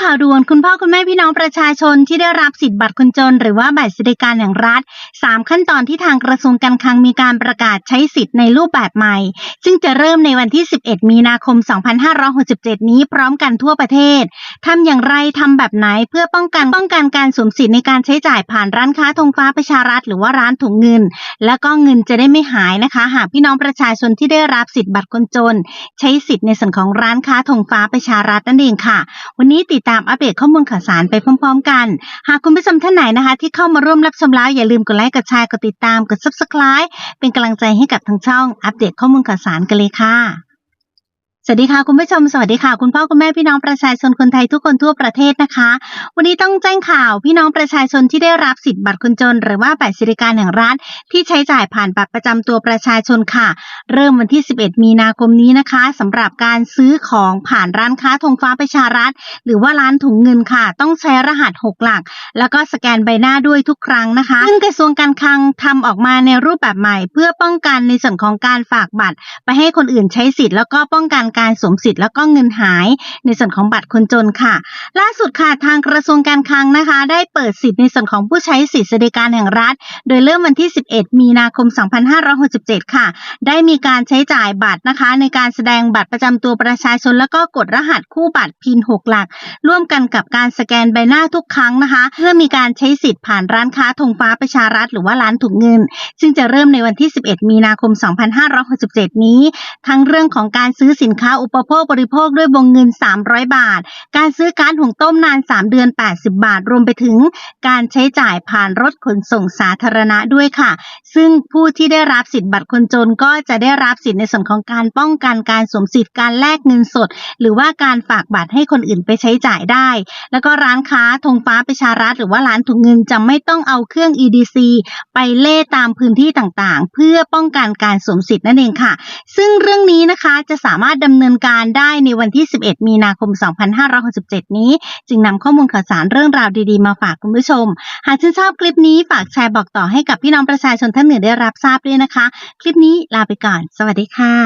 ข่าวด่วนคุณพ่อคุณแม่พี่น้องประชาชนที่ได้รับสิทธิบัตรคนจน หรือว่าบัตรสวัสดิการแห่งรัฐ 3 ขั้นตอนที่ทางกระทรวงการคลังมีการประกาศใช้สิทธิ์ในรูปแบบใหม่ ซึ่งจะเริ่มในวันที่ 11 มีนาคม 2567 นี้พร้อมกันทั่วประเทศทำอย่างไรทำแบบไหนเพื่อป้องกันป้องกันการสวมสิทธิ์ในการใช้จ่ายผ่านร้านค้าธงฟ้าประชารัฐ หรือว่าร้านถุงเงิน แล้วก็เงินจะได้ไม่หายนะคะ หากพี่น้องประชาชนที่ได้รับสิทธิ์บัตรคนจน ใช้สิทธิ์ในส่วนของร้านค้าธงฟ้าประชารัฐนั่นเองค่ะ วันนี้ติดตามอัปเดตข้อมูลข่าวสารไปพร้อมๆกัน หากคุณผู้ชมท่านไหนนะคะ ที่เข้ามาร่วมรับชมแล้วอย่าลืมกดไลค์กดแชร์กดติดตามกด subscribe เป็นกำลังใจให้กับทางช่องอัปเดตข้อมูลข่าวสารกันเลยค่ะ วัสดีค่ะคุณผู้ชมสวัสดีค่ะ คุณพ่อคุณแม่พี่น้องประชาชนคนไทยทุกคนทั่วประเทศนะคะ วันนี้ต้องแจ้งข่าวพี่น้องประชาชนที่ได้รับสิทธิ์บัตรคนจน หรือว่าบัตรสวัสดิการแห่งรัฐที่ใช้จ่ายผ่านบัตรประจำตัวประชาชนค่ะ เริ่มวันที่ 11 มีนาคมนี้นะคะสำหรับการซื้อของผ่านร้านค้าธงฟ้าประชารัฐ หรือว่าร้านถุงเงินค่ะ ต้องใช้รหัส 6 หลัก แล้วก็สแกนใบหน้าด้วยทุกครั้งนะคะซึ่งกระทรวงการคลังทำออกมาในรูปแบบใหม่ เพื่อป้องกันในส่วนของการฝากบัตร ไปให้คนอื่นใช้สิทธิ์แล้วก็ป้องกันการสวมสิทธิ์แล้วก็เงินหาย ในส่วนของบัตรคนจนค่ะ ล่าสุดค่ะทางกระทรวงการคลังนะคะ ได้เปิดสิทธิ์ในส่วนของผู้ใช้สิทธิสวัสดิการแห่งรัฐ โดยเริ่มวันที่ 11 มีนาคม 2567 ค่ะ ได้มีการใช้จ่ายบัตรนะคะ ในการแสดงบัตรประจำตัวประชาชน แล้วก็กดรหัสคู่บัตรพิน 6 หลัก ร่วมกันกับการสแกนใบหน้าทุกครั้งนะคะ เพื่อมีการใช้สิทธิ์ผ่านร้านค้าธงฟ้าประชารัฐหรือว่าร้านถุงเงิน ซึ่งจะเริ่มในวันที่ 11 มีนาคม 2567 นี้ ทั้งเรื่องของการซื้อสินค้าอุปโภคบริโภคด้วยวงเงิน 300 บาท การซื้อการหุงต้มนาน 3 เดือน 80 บาท รวมไปถึงการใช้จ่ายผ่านรถขนส่งสาธารณะด้วยค่ะ ซึ่งผู้ที่ได้รับสิทธิ์บัตรคนจนก็จะได้รับสิทธิ์ในส่วนของการป้องกันการสวมสิทธิ์การแลกเงินสด หรือว่าการฝากบัตรให้คนอื่นไปใช้จ่ายได้ แล้วก็ร้านค้าธงฟ้าประชารัฐหรือว่าร้านถุงเงินจะไม่ต้องเอาเครื่อง EDC ไปเล่ตามพื้นที่ต่างๆ เพื่อป้องกันการสวมสิทธิ์นั่นเองค่ะ ซึ่งเรื่องนี้นะคะจะสามารถดำเนินการได้ในวันที่ 11 มีนาคม 2567 นี้ จึงนำข้อมูลข่าวสารเรื่องราวดีๆ มาฝากคุณผู้ชม หากชื่นชอบคลิปนี้ฝากแชร์บอกต่อให้กับพี่น้องประชาชนท่านอื่นได้รับทราบด้วยนะคะ คลิปนี้ลาไปก่อน สวัสดีค่ะ